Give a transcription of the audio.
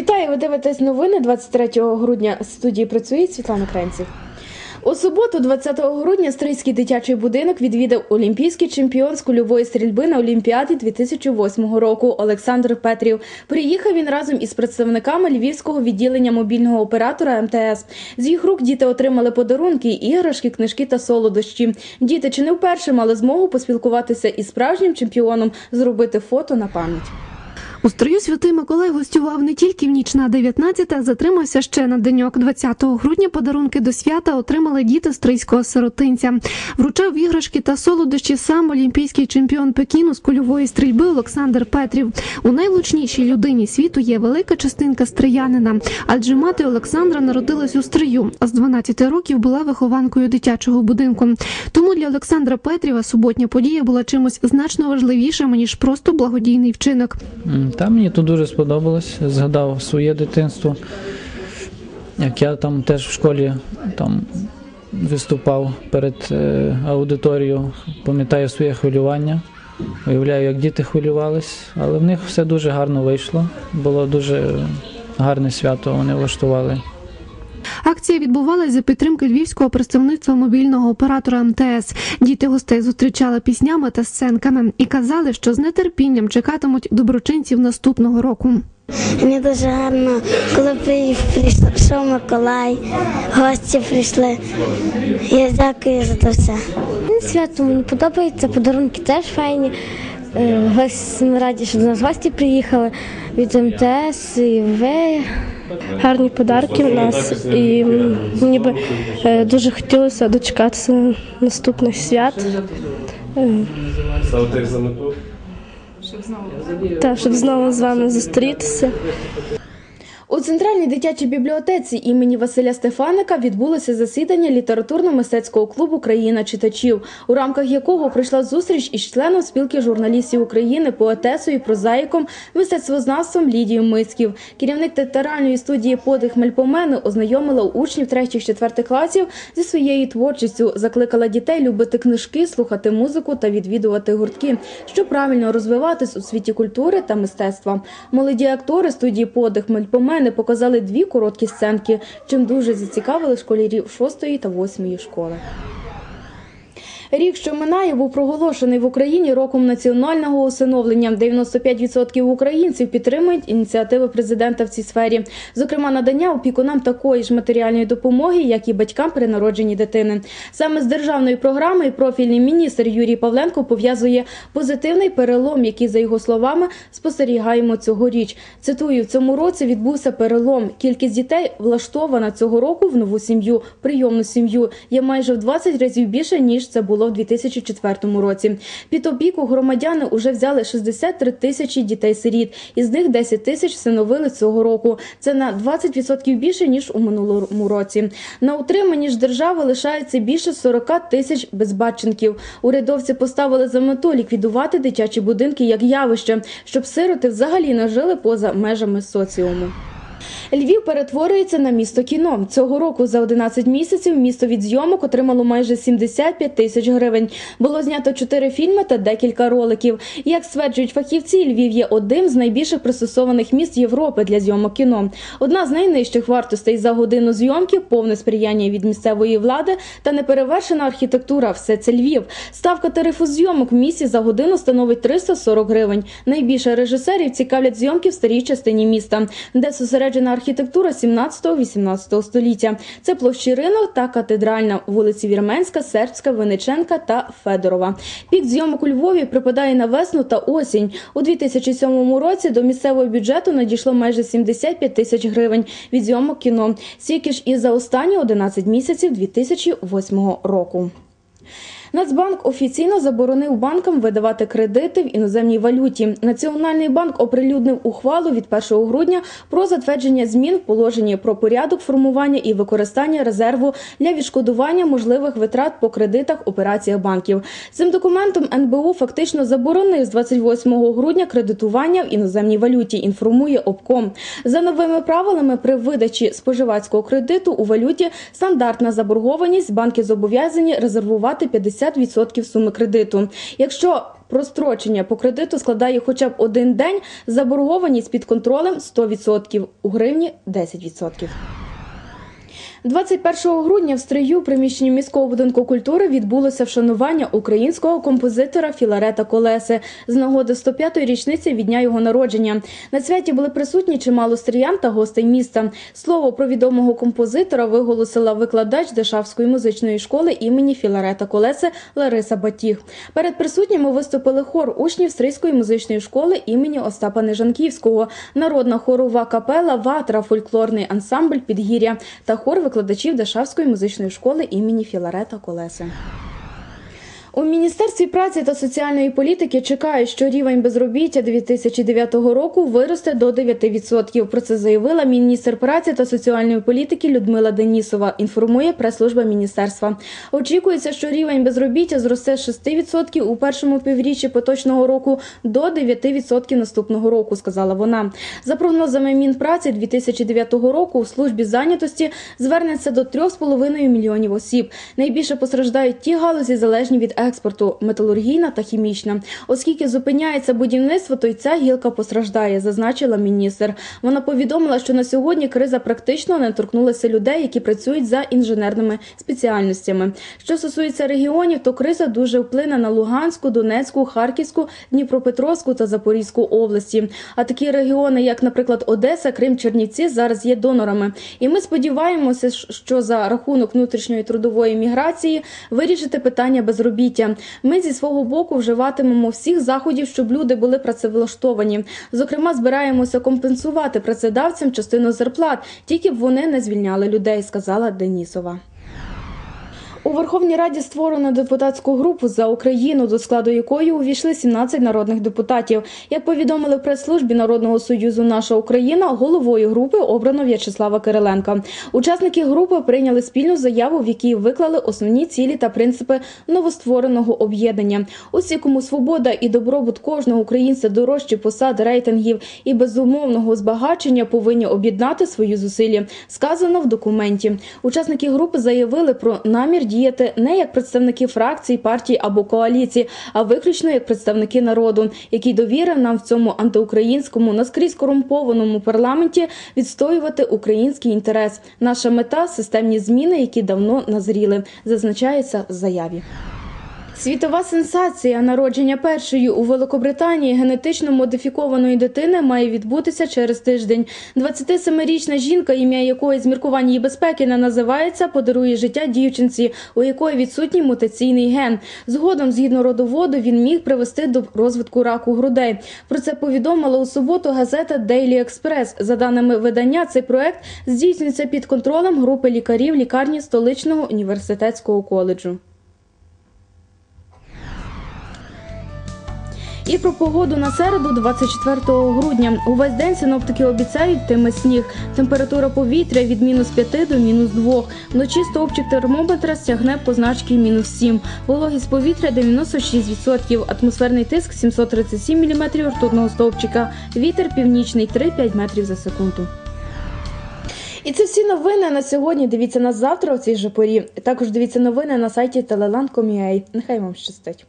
Вітаю! Ви дивитесь новини 23 грудня. В студії працює Світлана Кренців. У суботу, 20 грудня, Стрийський дитячий будинок відвідав олімпійський чемпіон з кульової стрільби на Олімпіаді 2008 року Олександр Петрів. Приїхав він разом із представниками львівського відділення мобільного оператора МТС. З їх рук діти отримали подарунки, іграшки, книжки та солодощі. Діти чи не вперше мали змогу поспілкуватися із справжнім чемпіоном, зробити фото на пам'ять. У строю святий Миколай гостював не тільки в ніч на 19, а затримався ще на деньок. 20 грудня подарунки до свята отримали діти стрийського сиротинця. Вручав іграшки та солодощі сам олімпійський чемпіон Пекіну з кульової стрільби Олександр Петрів. У найлучнішій людині світу є велика частинка стриянина, адже мати Олександра народилась у стрию, а з 12 років була вихованкою дитячого будинку. Тому для Олександра Петріва суботня подія була чимось значно важливішим ніж просто благодійний вчинок. Та мені тут дуже сподобалось. Згадав своє дитинство. Як я там теж в школі там виступав перед е, аудиторією, пам'ятаю своє хвилювання. Уявляю, як діти хвилювались, але в них все дуже гарно вийшло. Було дуже гарне свято, вони влаштували. Акція відбувалася за підтримки львівського представництва мобільного оператора МТС. Діти гостей зустрічали піснями та сценками і казали, що з нетерпінням чекатимуть доброчинців наступного року. Мені дуже гарно, коли при- прийшов Миколай, гості прийшли. Я дякую за це все. Свято мені подобається, подарунки теж файні. Е, гос- Ми раді, що до нас гості приїхали від МТС і ви. Гарні подарки в нас, і мені би е, дуже хотілося дочекатися наступних свят. Е, Та, щоб знову з вами зустрітися. У центральній дитячій бібліотеці імені Василя Стефаника відбулося засідання літературно-мистецького клубу Країна читачів, у рамках якого прийшла зустріч із членом спілки журналістів України, поетесою, прозаїком, мистецтвознавством Лідією Мицьків. Керівник театральної студії Подих Мельпомени ознайомила учнів 3-4 класів зі своєю творчістю, закликала дітей любити книжки, слухати музику та відвідувати гуртки, щоб правильно розвиватись у світі культури та мистецтва. Молоді актори студії Подих Мельпомени показали дві короткі сценки, чим дуже зацікавили школярів 6 та 8 школи. Рік, що минає, був проголошений в Україні роком національного усиновлення. 95% українців підтримують ініціативи президента в цій сфері, зокрема надання опікунам такої ж матеріальної допомоги, як і батькам при народженні дитини. Саме з державної програми профільний міністр Юрій Павленко пов'язує позитивний перелом, який, за його словами, спостерігаємо цьогоріч. Цитую, в цьому році відбувся перелом. Кількість дітей влаштована цього року в нову сім'ю, прийомну сім'ю є майже в 20 разів більше ніж це було в 2004 році. Під опіку громадяни вже взяли 63 тисячі дітей-сиріт, із них 10 тисяч встановили цього року. Це на 20% більше ніж у минулому році. На утриманні ж держави лишається більше 40 тисяч безбатченків. Урядовці поставили за мету ліквідувати дитячі будинки як явище, щоб сироти взагалі не жили поза межами соціуму. Львів перетворюється на місто кіно. Цього року за 11 місяців місто від зйомок отримало майже 75 тисяч гривень. Було знято 4 фільми та декілька роликів. Як стверджують фахівці, Львів є одним з найбільших пристосованих міст Європи для зйомок кіно. Одна з найнижчих вартостей за годину зйомки, повне сприяння від місцевої влади та неперевершена архітектура. Все це Львів. Ставка тарифу зйомок в місті за годину становить 340 гривень. Найбільше режисерів цікавлять зйомки в старій частині міста, де зосереджена архітектура 17-18 століття. Це площі ринок та катедральна, вулиці Вірменська, Сербська, Винниченка та Федорова. Пік зйомок у Львові припадає на весну та осінь. У 2007 році до місцевого бюджету надійшло майже 75 тисяч гривень від зйомок кіно. Стільки ж і за останні 11 місяців 2008 року. Нацбанк офіційно заборонив банкам видавати кредити в іноземній валюті. Національний банк оприлюднив ухвалу від 1 грудня про затвердження змін в положенні про порядок формування і використання резерву для відшкодування можливих витрат по кредитах операціях банків. Цим документом НБУ фактично заборонив з 28 грудня кредитування в іноземній валюті. Інформує обком за новими правилами при видачі споживацького кредиту у валюті стандартна заборгованість банки зобов'язані резервувати 50% суми кредиту. Якщо прострочення по кредиту складає хоча б один день, заборгованість під контролем 100%, у гривні 10%. 21 грудня в Стрию у приміщенні міського будинку культури відбулося вшанування українського композитора Філарета Колеси з нагоди 105-ї річниці від дня його народження. На святі були присутні чимало стріян та гостей міста. Слово про відомого композитора виголосила викладач Дешавської музичної школи імені Філарета Колеси Лариса Батіг. Перед присутніми виступили хор учнів Стрийської музичної школи імені Остапа Нежанківського, народна хорова капела Ватра, фольклорний ансамбль Підгір'я та хор викладачів Дашавської музичної школи імені Філарета Колеси. У Міністерстві праці та соціальної політики чекають, що рівень безробіття 2009 року виросте до 9%. Про це заявила міністр праці та соціальної політики Людмила Денісова. Інформує прес-служба міністерства. Очікується, що рівень безробіття зросте з 6% у першому півріччі поточного року до 9% наступного року. Сказала вона. За прогнозами Мінпраці 2009 року у службі зайнятості звернеться до 3,5 мільйонів осіб. Найбільше постраждають ті галузі, залежні від експорту металургійна та хімічна. Оскільки зупиняється будівництво, то й ця гілка постраждає, зазначила міністр. Вона повідомила, що на сьогодні криза практично не торкнулася людей, які працюють за інженерними спеціальностями. Що стосується регіонів, то криза дуже вплине на Луганську, Донецьку, Харківську, Дніпропетровську та Запорізьку області. А такі регіони, як, наприклад, Одеса, Крим, Чернівці, зараз є донорами. І ми сподіваємося, що за рахунок внутрішньої трудової міграції вирішити питання безробіття. Ми зі свого боку вживатимемо всіх заходів, щоб люди були працевлаштовані. Зокрема, збираємося компенсувати працедавцям частину зарплат, тільки б вони не звільняли людей, сказала Денісова. У Верховній Раді створено депутатську групу за Україну, до складу якої увійшли 17 народних депутатів. Як повідомили прес-службі Народного союзу Наша Україна, головою групи обрано В'ячеслава Кириленка. Учасники групи прийняли спільну заяву, в якій виклали основні цілі та принципи новоствореного об'єднання. Усі, кому свобода і добробут кожного українця дорожчі посад, рейтингів і безумовного збагачення повинні об'єднати свої зусилля. Сказано в документі. Учасники групи заявили про намір діяти не як представники фракцій, партій або коаліції, а виключно як представники народу, який довірив нам в цьому антиукраїнському наскрізь корумпованому парламенті відстоювати український інтерес. Наша мета системні зміни, які давно назріли, зазначається в заяві. Світова сенсація народження першої у Великобританії генетично модифікованої дитини має відбутися через тиждень. 27-річна жінка, ім'я якої з міркувань її безпеки не називається, подарує життя дівчинці, у якої відсутній мутаційний ген. Згодом, згідно родоводу, він міг привести до розвитку раку грудей. Про це повідомила у суботу газета Daily Express. За даними видання, цей проект здійснюється під контролем групи лікарів лікарні столичного університетського коледжу. І про погоду на середу, 24 грудня. Увесь день синоптики обіцяють тиме сніг. Температура повітря від мінус 5 до мінус 2. Вночі стовпчик термометра стягне позначки мінус 7. Вологість повітря 96%. Атмосферний тиск 737 мм ртутного стовпчика. Вітер північний 3-5 метрів за секунду. І це всі новини на сьогодні. Дивіться нас завтра у цій же порі. Також дивіться новини на сайті teleland.com.ua. Нехай вам щастить.